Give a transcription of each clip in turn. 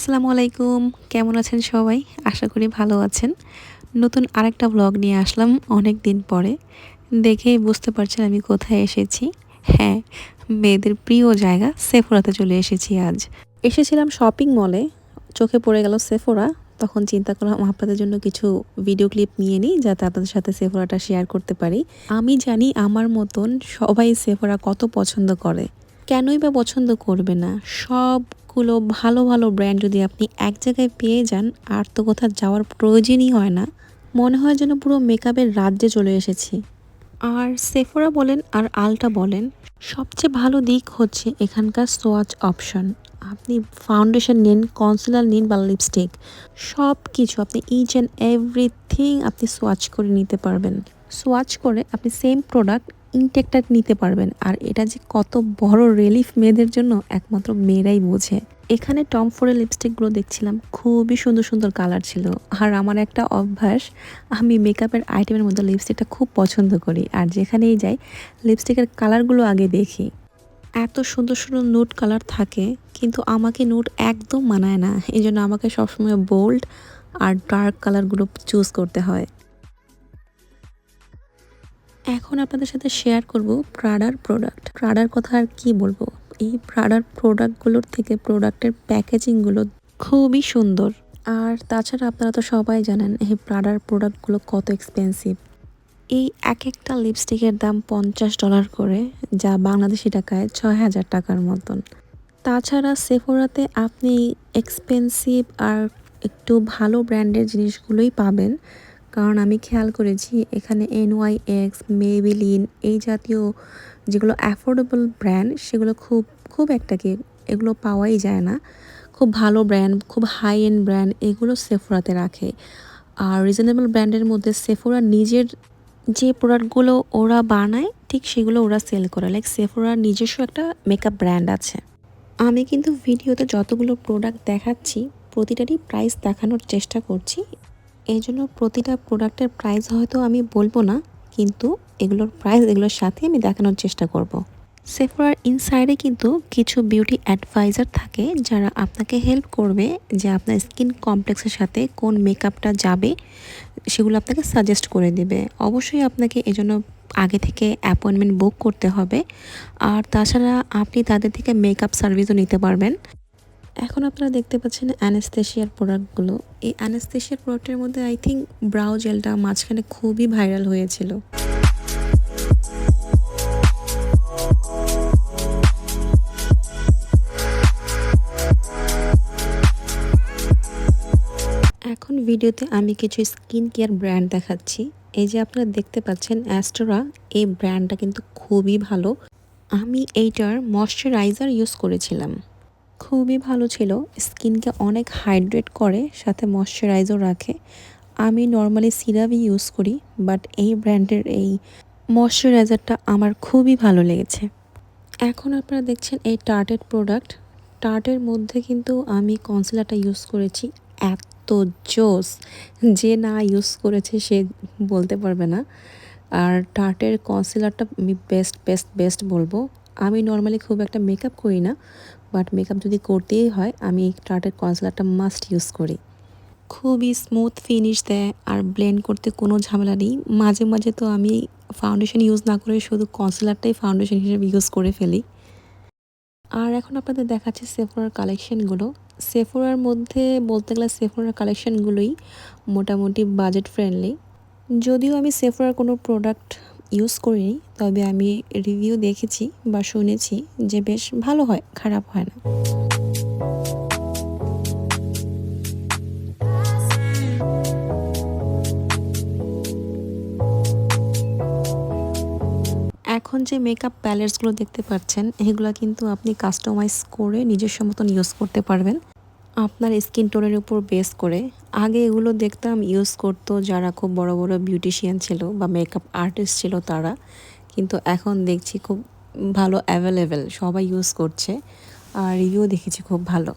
আসসালামু আলাইকুম। কেমন আছেন সবাই? আশা করি ভালো আছেন। নতুন আরেকটা ব্লগ নিয়ে আসলাম অনেক দিন পরে। দেখেই বুঝতে পারছেন আমি কোথায় এসেছি। হ্যাঁ মেয়েদের প্রিয় জায়গা সেফোরাতে চলে এসেছি আজ। এসেছিলাম শপিং মলে চোখে পড়ে গেল সেফোরা তখন চিন্তা করলাম আপনাদের জন্য কিছু ভিডিও ক্লিপ নিয়ে নিই, যাতে আপনাদের সাথে সেফোরাটা শেয়ার করতে পারি। আমি জানি আমার মতন সবাই সেফোরা কত পছন্দ করে। কেনই বা পছন্দ করবে না? সবগুলো ভালো ভালো ব্র্যান্ড যদি আপনি এক জায়গায় পেয়ে যান, আর তো কোথাও যাওয়ার প্রয়োজনই হয় না, মনে হয় যেন পুরো মেকআপের রাজ্যে চলে এসেছি। আর সেফোরা বলেন আর আলটা বলেন, সবচেয়ে ভালো দিক হচ্ছে এখানকার সোয়াচ অপশন আপনি ফাউন্ডেশন নিন কনসিলার নিন বা লিপস্টিক সব কিছু আপনি ইচ অ্যান্ড এভরিথিং আপনি সোয়াচ করে নিতে পারবেন। সোয়াচ করে আপনি সেম প্রোডাক্ট ইনটেকটা নিতে পারবেন। আর এটা যে কত বড় রিলিফ মেয়েদের জন্য একমাত্র মেয়েরাই বোঝে। এখানে টম ফোরের লিপস্টিকগুলো দেখছিলাম, খুবই সুন্দর সুন্দর কালার ছিল। আর আমার একটা অভ্যাস, আমি মেকআপের আইটেমের মধ্যে লিপস্টিকটা খুব পছন্দ করি। আর যেখানেই যাই লিপস্টিকের কালারগুলো আগে দেখি। এত সুন্দর সুন্দর নোট কালার থাকে, কিন্তু আমাকে নোট একদম মানায় না। এই জন্য আমাকে সবসময় বোল্ড আর ডার্ক কালারগুলো চুজ করতে হয়। এখন আপনাদের সাথে শেয়ার করব প্রাডার প্রোডাক্ট প্রাডার কথা আর কি বলব? এই প্রাডার প্রোডাক্টগুলোর থেকে প্রোডাক্টের প্যাকেজিংগুলো খুবই সুন্দর। আর তাছাড়া আপনারা তো সবাই জানেন, এই প্রাডার প্রোডাক্টগুলো কত এক্সপেন্সিভ এই এক একটা লিপস্টিকের দাম পঞ্চাশ ডলার করে, যা বাংলাদেশি টাকায় ছয় হাজার টাকার মতন। তাছাড়া সেফোরাতে আপনি এক্সপেন্সিভ আর একটু ভালো ব্র্যান্ডের জিনিসগুলোই পাবেন। কারণ আমি খেয়াল করেছি, এখানে এনওয়াই এক্স মেবিলিন এই জাতীয় যেগুলো অ্যাফোর্ডেবল ব্র্যান্ড সেগুলো খুব খুব একটা কি এগুলো পাওয়াই যায় না। খুব ভালো ব্র্যান্ড খুব হাই এন্ড ব্র্যান্ড এগুলো সেফোরাতে রাখে। আর রিজনেবল ব্র্যান্ডের মধ্যে সেফোরা নিজের যে প্রোডাক্টগুলো ওরা বানায়, ঠিক সেগুলো ওরা সেল করে। লাইক সেফোরার নিজস্ব একটা মেকআপ ব্র্যান্ড আছে। আমি কিন্তু ভিডিওতে যতগুলো প্রোডাক্ট দেখাচ্ছি, প্রতিটারই প্রাইস দেখানোর চেষ্টা করছি। এই জন্য প্রতিটা প্রোডাক্টের প্রাইস হয়তো আমি বলব না, কিন্তু এগুলোর প্রাইস এগুলোর সাথে আমি দেখানোর চেষ্টা করব। সেফরার ইনসাইডে কিন্তু কিছু বিউটি অ্যাডভাইজার থাকে যারা আপনাকে হেল্প করবে যে আপনার স্কিন কমপ্লেক্সের সাথে কোন মেকআপটা যাবে, সেগুলো আপনাকে সাজেস্ট করে দেবে। অবশ্যই আপনাকে এজন্য আগে থেকে অ্যাপয়েন্টমেন্ট বুক করতে হবে। আর তাছাড়া আপনি তাদের থেকে মেকআপ সার্ভিসও নিতে পারবেন। এখন আপনারা দেখতে পাচ্ছেন অ্যানেস্থেশিয়ার প্রোডাক্টগুলো। এই অ্যানেস্থেশিয়ার প্রোডাক্টের মধ্যে আই থিঙ্ক ব্রাউ জেলটা মাঝখানে খুবই ভাইরাল হয়েছিল। এখন ভিডিওতে আমি কিছু স্কিন কেয়ার ব্র্যান্ড দেখাচ্ছি। এই যে আপনারা দেখতে পাচ্ছেন অ্যাস্টোরা এই ব্র্যান্ডটা কিন্তু খুবই ভালো। আমি এইটার ময়শ্চারাইজার ইউজ করেছিলাম। খুবই ভালো ছিল। স্কিনকে অনেক হাইড্রেট করে, সাথে ময়শ্চারাইজও রাখে। আমি নর্মালি সিরাপই ইউজ করি, বাট এই ব্র্যান্ডের এই ময়শ্চারাইজারটা আমার খুবই ভালো লেগেছে। এখন আপনারা দেখছেন এই টার্টের প্রোডাক্ট টার্টের মধ্যে কিন্তু আমি কনসিলারটা ইউজ করেছি। এত জোস! যে না ইউজ করেছে সে বলতে পারবে না। আর টার্টের কনসিলারটা আমি বেস্ট বেস্ট বেস্ট বলব। আমি নর্মালি খুব একটা মেকআপ করি না। বাট মেকআপ যদি করতেই হয়, আমি টার্টের কনসিলারটা মাস্ট ইউজ করি। খুবই স্মুথ ফিনিশ দেয়, আর ব্লেন্ড করতে কোনো ঝামেলা নেই। মাঝে মাঝে তো আমি ফাউন্ডেশন ইউজ না করে শুধু কনসিলারটাই ফাউন্ডেশন হিসেবে ইউজ করে ফেলি। আর এখন আপনাদের দেখাচ্ছি সেফোরার কালেকশনগুলো সেফোরার মধ্যে বলতে গেলে সেফোরার কালেকশনগুলোই মোটামুটি বাজেট ফ্রেন্ডলি যদিও আমি সেফোরার কোনো প্রোডাক্ট ইউজ করিনি, তবে আমি রিভিউ দেখেছি বা শুনেছি যে বেশ ভালো হয়, খারাপ হয় না। এখন যে মেকআপ প্যালেটসগুলো দেখতে পাচ্ছেন, এগুলো কিন্তু আপনি কাস্টমাইজ করে নিজস্ব মতন ইউজ করতে পারবেন। আপনার স্কিন টোনের উপর বেস করে, আগে এগুলো দেখতাম ইউজ করতো যারা খুব বড় বড় বিউটিশিয়ান ছিল বা মেকআপ আর্টিস্ট ছিল তারা। কিন্তু এখন দেখছি খুব ভালো অ্যাভেলেবেল, সবাই ইউজ করছে। আর রিভিউ দেখেছি খুব ভালো।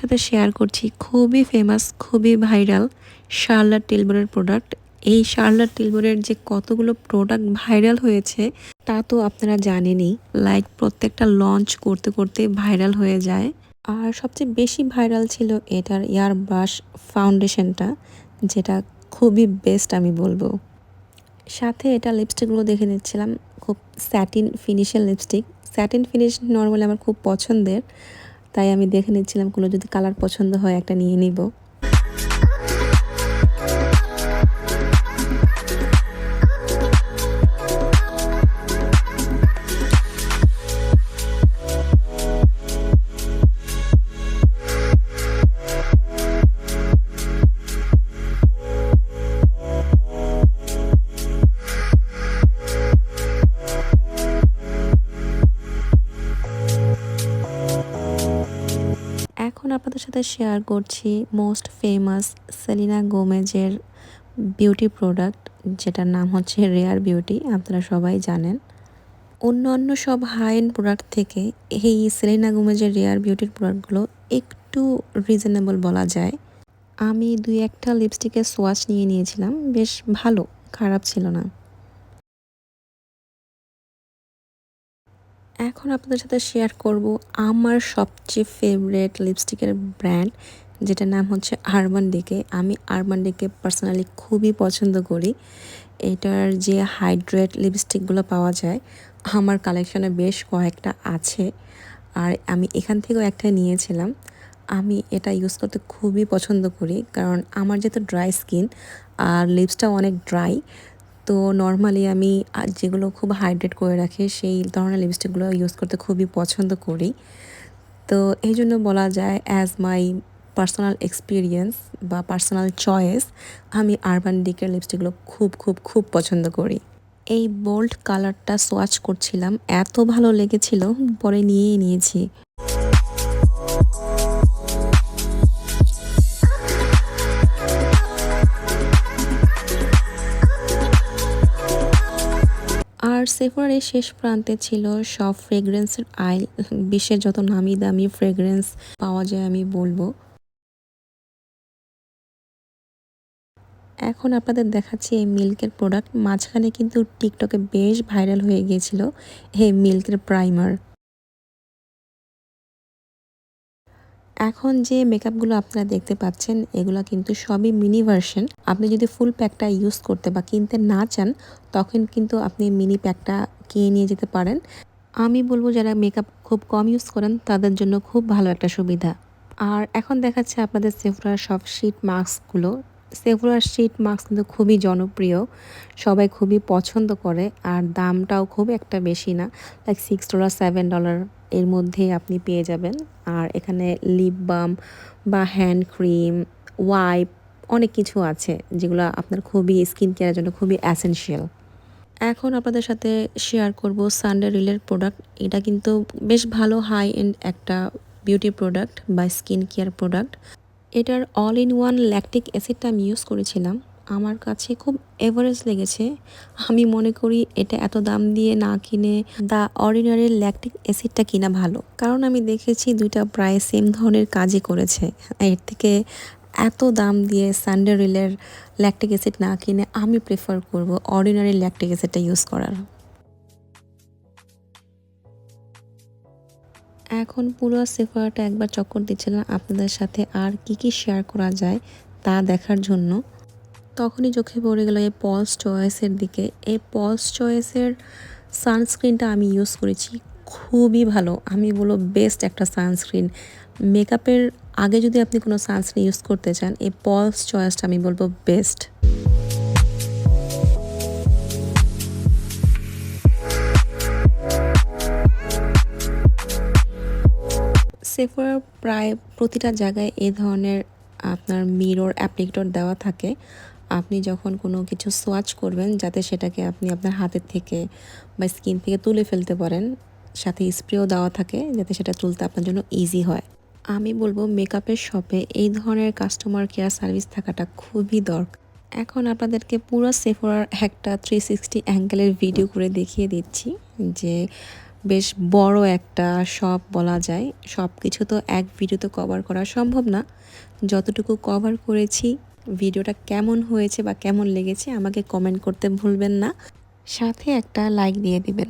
সাথে শেয়ার করছি খুবই ফেমাস খুবই ভাইরাল শার্লার টিলবোরের প্রোডাক্ট এই শার্লার টিলবোরের যে কতগুলো প্রোডাক্ট ভাইরাল হয়েছে, তা তো আপনারা জানেনই। লাইক প্রত্যেকটা লঞ্চ করতে করতে ভাইরাল হয়ে যায়। আর সবচেয়ে বেশি ভাইরাল ছিল এটার এয়ার ব্রাশ ফাউন্ডেশনটা যেটা খুবই বেস্ট আমি বলব। সাথে এটা লিপস্টিকগুলো দেখে নিচ্ছিলাম, খুব স্যাটিন ফিনিশের লিপস্টিক স্যাটিন ফিনিশ নর্মালি আমার খুব পছন্দের। তাই আমি দেখে নিচ্ছিলাম কোনো যদি কালার পছন্দ হয় একটা নিয়ে নিব। এখন আপনাদের সাথে শেয়ার করছি মোস্ট ফেমাস সেলিনা গোমেজের বিউটি প্রোডাক্ট যেটার নাম হচ্ছে রেয়ার বিউটি আপনারা সবাই জানেন। অন্য অন্য সব হাই এন্ড প্রোডাক্ট থেকে এই সেলিনা গোমেজের রেয়ার বিউটির প্রোডাক্টগুলো একটু রিজনেবল বলা যায়। আমি দুই একটা লিপস্টিকের সোয়াচ নিয়ে নিয়েছিলাম, বেশ ভালো, খারাপ ছিল না। এখন আপনাদের সাথে শেয়ার করব আমার সবচেয়ে ফেভারেট লিপস্টিকের ব্র্যান্ড যেটার নাম হচ্ছে আরবান ডিকে আমি আরবান ডিকে পার্সোনালি খুবই পছন্দ করি। এটার যে হাইড্রেট লিপস্টিকগুলো পাওয়া যায়, আমার কালেকশনে বেশ কয়েকটা আছে। আর আমি এখান থেকেও একটা নিয়েছিলাম। আমি এটা ইউজ করতে খুবই পছন্দ করি, কারণ আমার যেহেতু ড্রাই স্কিন আর লিপসটা অনেক ড্রাই তো নর্মালি আমি যেগুলো খুব হাইড্রেট করে রাখে, সেই ধরনের লিপস্টিকগুলো ইউজ করতে খুবই পছন্দ করি। তো এই জন্য বলা যায় অ্যাজ মাই পার্সোনাল এক্সপিরিয়েন্স বা পার্সোনাল চয়েস আমি আরবান ডিকের লিপস্টিকগুলো খুব খুব খুব পছন্দ করি। এই বোল্ড কালারটা সোয়াচ করছিলাম, এত ভালো লেগেছিল, পরে নিয়েই নিয়েছি। সেফোরার শেষ প্রান্তে ছিল সব ফ্রেগরেন্সের আইল বিশ্বের যত নামি দামি ফ্রেগরেন্স পাওয়া যায় আমি বলব। এখন আপনাদের দেখাচ্ছি এই মিল্কের প্রোডাক্ট, মাঝখানে কিন্তু টিকটকে বেশ ভাইরাল হয়ে গিয়েছিল এই মিল্কের প্রাইমার। এখন যে মেকআপগুলো আপনারা দেখতে পাচ্ছেন, এগুলো কিন্তু সবই মিনি ভার্সন। আপনি যদি ফুল প্যাকটা ইউজ করতে বা কিনতে না চান, তখন কিন্তু আপনি মিনি প্যাকটা কিনে নিয়ে যেতে পারেন। আমি বলব যারা মেকআপ খুব কম ইউজ করেন, তাদের জন্য খুব ভালো একটা সুবিধা। আর এখন দেখাচ্ছে আপনাদের সেফরার সব শিট মাস্কগুলো। সেফরার শিট মাস্ক কিন্তু খুবই জনপ্রিয়। সবাই খুবই পছন্দ করে, আর দামটাও খুব একটা বেশি না। Like six dollar seven dollar এর মধ্যে আপনি পেয়ে যাবেন। আর এখানে লিপ বাম বা হ্যান্ড ক্রিম ওয়াইপ অনেক কিছু আছে যেগুলো আপনার খুবই স্কিন কেয়ারের জন্য খুবই অ্যাসেনশিয়াল এখন আপনাদের সাথে শেয়ার করব সানডে রিলের প্রোডাক্ট এটা কিন্তু বেশ ভালো হাই এন্ড একটা বিউটি প্রোডাক্ট বা স্কিন কেয়ার প্রোডাক্ট এটার অল ইন ওয়ান ল্যাকটিক অ্যাসিডটা আমি ইউজ করেছিলাম। আমার কাছে খুব এভারেজ লেগেছে। আমি মনে করি এটা এত দাম দিয়ে না কিনে দ্য অর্ডিনারি ল্যাকটিক অ্যাসিডটা কিনা ভালো। কারণ আমি দেখেছি দুইটা প্রায় সেম ধরনের কাজই করেছে। এর থেকে এত দাম দিয়ে সানডে রিলের ল্যাকটিক অ্যাসিড না কিনে আমি প্রেফার করব অর্ডিনারি ল্যাকটিক অ্যাসিডটা ইউজ করার। এখন পুরো সেফারটা একবার চক্কর দিচ্ছিলাম আপনাদের সাথে আর কি কি শেয়ার করা যায় তা দেখার জন্য। তখনই চোখে পড়ে গেল এই পলস চয়েসের দিকে। এই পলস চয়েসের সানস্ক্রিনটা আমি ইউজ করেছি, খুবই ভালো। আমি বলো বেস্ট একটা সানস্ক্রিন মেকআপের আগে যদি আপনি কোনো সানস্ক্রিন ইউজ করতে চান, এই পলস চয়েসটা আমি বলব বেস্ট সেফোরার প্রায় প্রতিটা জায়গায় এ ধরনের আপনার মিরর অ্যাপ্লিকেটর দেওয়া থাকে। আপনি যখন কোনো কিছু সোয়াচ করবেন, যাতে সেটাকে আপনি আপনার হাতের থেকে বা স্কিন থেকে তুলে ফেলতে পারেন, সাথে স্প্রেও দেওয়া থাকে, যাতে সেটা তুলতে আপনার জন্য ইজি হয়। আমি বলব মেকআপের শপে এই ধরনের কাস্টমার কেয়ার সার্ভিস থাকাটা খুবই দরকার। এখন আপনাদেরকে পুরো সেফোরার একটা থ্রি সিক্সটি অ্যাঙ্গেলের ভিডিও করে দেখিয়ে দিচ্ছি, যে বেশ বড় একটা শপ বলা যায়। সব কিছু তো এক ভিডিওতে কভার করা সম্ভব না। যতটুকু কভার করেছি ভিডিওটা কেমন হয়েছে বা কেমন লেগেছে আমাকে কমেন্ট করতে ভুলবেন না। সাথে একটা লাইক দিয়ে দিবেন।